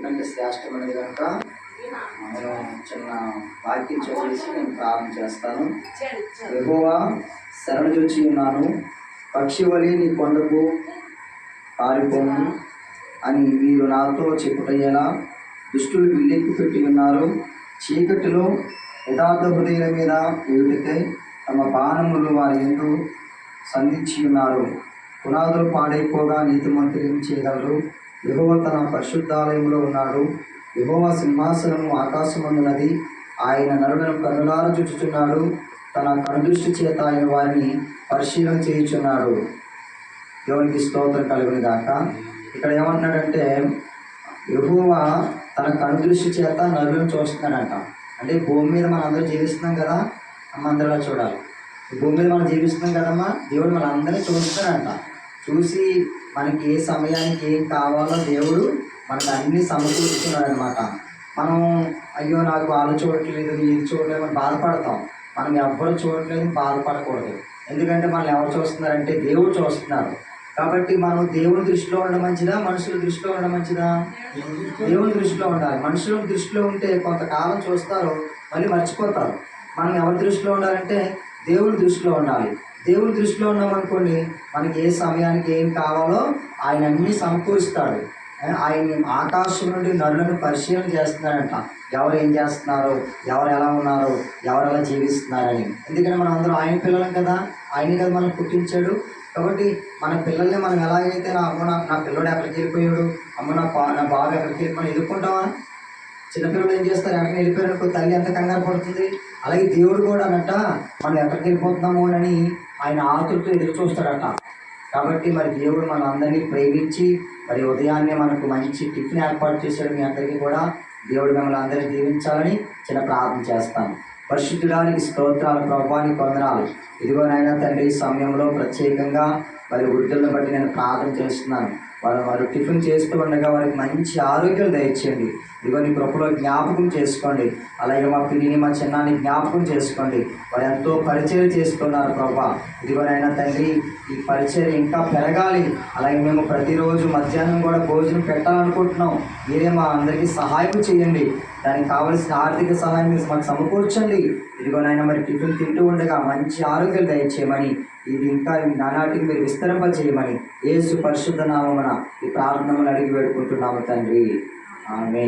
అన్నిటికంటే శ్రేష్టమైనది కనుక నేను చిన్న వాక్యం చదివేసి నేను ప్రారంభం చేస్తాను. యెహోవా శరణుజొచ్చి ఉన్నాను. పక్షి వలి నీ కొండకు పారిపోను అని మీరు నాతో చెప్పుటయ్యేలా దుష్టులు విల్లెక్కు పెట్టి ఉన్నారు. చీకటిలో యథార్థ హృదయుల మీద ఏమిటితే తమ బాణములు వారి ఎందు సంధించి ఉన్నారు. పునాదులు పాడైపోగా నీతిమంతులు ఏం చేయగలరు? యహోవ తన పరిశుద్ధాలయంలో ఉన్నాడు. యహోవ సింహాసనము ఆకాశమందున్నది ఆయన నరులను కన్నులార చుచుచున్నాడు తన కనుదృష్టి చేత ఆయన వారిని పరిశీలన చేయుచున్నాడు. దేవునికి స్తోత్రం కలుగుని గాక. ఇక్కడ ఏమంటున్నాడంటే యహోవ తన కనుదృష్టి చేత నరులను చూస్తున్నాడంట. అంటే భూమి మీద మనం అందరూ జీవిస్తున్నాం కదా అమ్మ అందరిలా చూడాలి. భూమి మీద మనం జీవిస్తున్నాం కదమ్మా దేవుడు మన అందరినీ చూస్తున్నాడంట. చూసి మనకి ఏ సమయానికి ఏం కావాలో దేవుడు మనకు అన్ని సమకూరుస్తున్నాడు అనమాట మనం అయ్యో నాకు వాళ్ళు చూడట్లేదు ఇది చూడలేదు అని బాధపడతాం. మనం ఎవ్వరు చూడట్లేదు బాధపడకూడదు. ఎందుకంటే మనల్ని ఎవరు చూస్తున్నారంటే దేవుడు చూస్తున్నారు కాబట్టి మనం దేవుని దృష్టిలో ఉండడం మంచిదా మనుషుల దృష్టిలో ఉండడం మంచిదా? దేవుని దృష్టిలో ఉండాలి. మనుషుల దృష్టిలో ఉంటే కొంతకాలం చూస్తారు మళ్ళీ మర్చిపోతారు. మనం ఎవరి దృష్టిలో ఉండాలంటే దేవుని దృష్టిలో ఉండాలి. దేవుని దృష్టిలో ఉన్నాం అనుకోండి మనకి ఏ సమయానికి ఏం కావాలో ఆయన అన్ని సమకూరుస్తాడు. ఆయన ఆకాశం నుండి నరులను పరిశీలన చేస్తున్నాడంట. ఎవరు ఏం చేస్తున్నారు? ఎవరు ఎలా ఉన్నారు? ఎవరు ఎలా జీవిస్తున్నారని. ఎందుకంటే మనం అందరం ఆయన పిల్లలం కదా. ఆయన కదా మనం పుట్టించాడు. కాబట్టి మన పిల్లల్ని మనం ఎలాగైతే నా అమ్మ నా నా పిల్లడు ఎక్కడికి వెళ్ళిపోయాడు? అమ్మ నా బా నా బాబు ఎక్కడికి వెళ్ళిపోయి ఎదుర్కొంటావా చిన్నపిల్లలు ఏం చేస్తారు? ఎక్కడికి వెళ్ళిపోయారు? తల్లి ఎంత కంగారు పడుతుంది? అలాగే దేవుడు కూడా అన్నట్ట మనం ఎక్కడికి వెళ్ళిపోతున్నాము అని ఆయన ఆతులతో ఎదురు చూస్తాడట. కాబట్టి మరి దేవుడు మన అందరినీ ప్రేమించి మరి ఉదయాన్నే మనకు మంచి టిఫిన్ ఏర్పాటు చేశాడు మీ అందరికీ కూడా. దేవుడు మిమ్మల్ని అందరినీ దీవించాలని చిన్న ప్రార్థన చేస్తాను. పరిశుద్ధుడానికి స్తోత్రాలు ప్రభావానికి వందనాలు. ఇదిగో నాయన తండ్రి సమయంలో ప్రత్యేకంగా వారి వృద్ధులను బట్టి నేను ప్రార్థన చేస్తున్నాను. వారు వారు టిఫిన్ చేస్తూ ఉండగా వారికి మంచి ఆరోగ్యం దయచేయండి. ఇదిగో నీ కృపలో జ్ఞాపకం చేసుకోండి. అలాగే మా పిల్లిని మా చిన్నాన్ని జ్ఞాపకం చేసుకోండి. వారు ఎంతో పరిచయం చేస్తున్నారు ప్రభా. ఇదిగోనైనా తండ్రి ఈ పరిచయం ఇంకా పెరగాలి. అలాగే మేము ప్రతిరోజు మధ్యాహ్నం కూడా భోజనం పెట్టాలనుకుంటున్నాం. మీరే మా అందరికీ సహాయం చేయండి. దానికి కావలసిన ఆర్థిక సహాయం మీరు మాకు సమకూర్చండి. ఇదిగోనైనా మరి టిఫిన్ తింటూ ఉండగా మంచి ఆరోగ్యం దయచేయమని ఇది ఇంకా నానాటికి మీరు విస్తరింప చేయమని ఏసు పరిశుద్ధ నామం ఈ ప్రార్థనలు అడిగి పెడుకుంటున్నాము తండ్రి. ఆమె